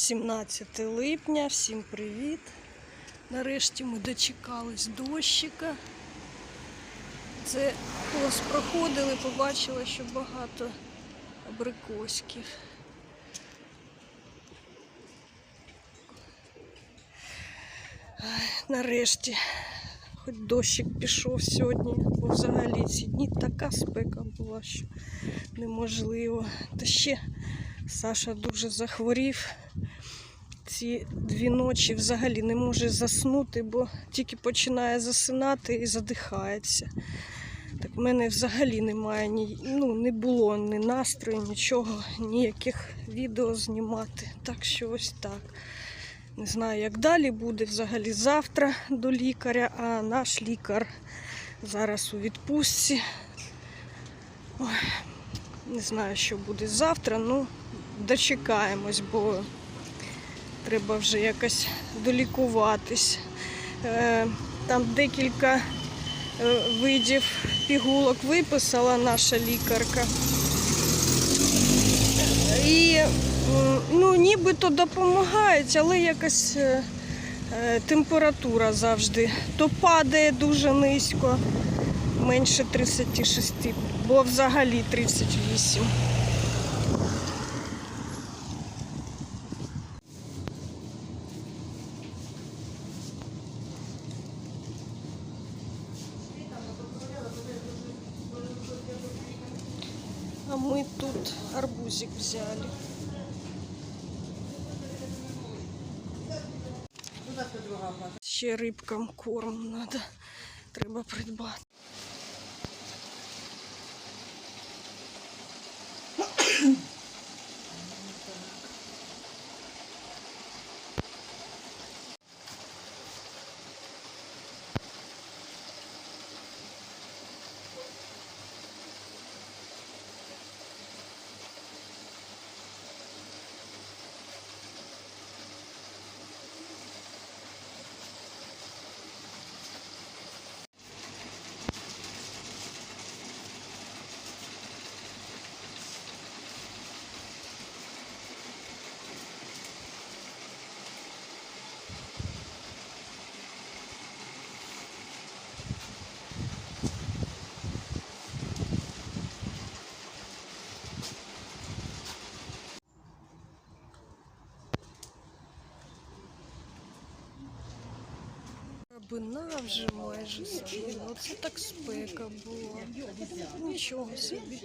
17 липня, всім привіт. Нарешті ми дочекались дощика. Це ось проходили, побачила, що багато абрикосків. Нарешті, хоч дощик пішов сьогодні, бо взагалі ці дні така спека була, що неможливо. Та ще Саша дуже захворів. Ці дві ночі взагалі не може заснути, бо тільки починає засинати і задихається. Так в мене взагалі немає ні, ну, не було ні настрою, нічого, ніяких відео знімати. Так що ось так. Не знаю, як далі буде взагалі завтра до лікаря, а наш лікар зараз у відпустці. Ой, не знаю, що буде завтра, ну дочекаємось, бо треба вже якось долікуватись. Е, Там декілька е, видів пігулок виписала наша лікарка. І ну, нібито допомагають, але якась е, температура завжди то падає дуже низько, менше 36, бо взагалі 38. А мы тут арбузик взяли. Ще рибкам корм надо. Треба придбати. Рабина вже майже скинула. Це так спека була. Нічого собі.